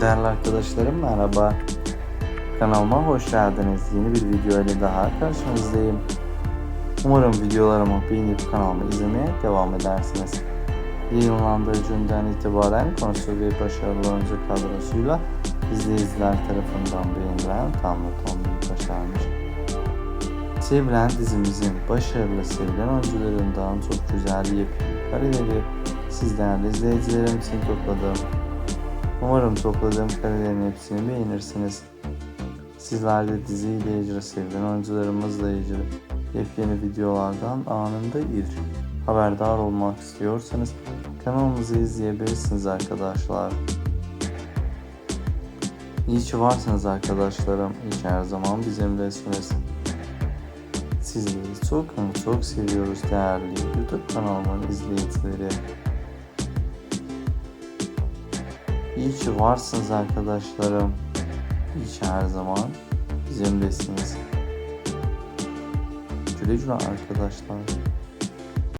Değerli arkadaşlarım merhaba. Kanalıma hoş geldiniz. Yeni bir video ile daha karşınızdayım. Umarım videolarımı beğenip kanalımı izlemeye devam edersiniz. Yayınlandığı günden itibaren konusu ve başarılı oyuncu kadrosuyla izleyiciler tarafından beğenilen tam not olmayı başarmış. Sevilen dizimizin başarılı sevilen oyuncularından çok güzel yepyeni kareleri siz değerli izleyicilerim için topladım. Umarım topladığım karelerin hepsini beğenirsiniz. Sizler de diziyle ilgili sevilen oyuncularımızla ilgili yepyeni videolardan anında ilk haberdar olmak istiyorsanız kanalımızı izleyebilirsiniz arkadaşlar. İyi ki varsınız arkadaşlarım. İyi ki her zaman bizimlesiniz. Sizleri çok ama çok seviyoruz değerli YouTube kanalımın izleyicileri. İyi ki varsınız arkadaşlarım. İyi ki her zaman bizimlesiniz. Güle güle arkadaşlar.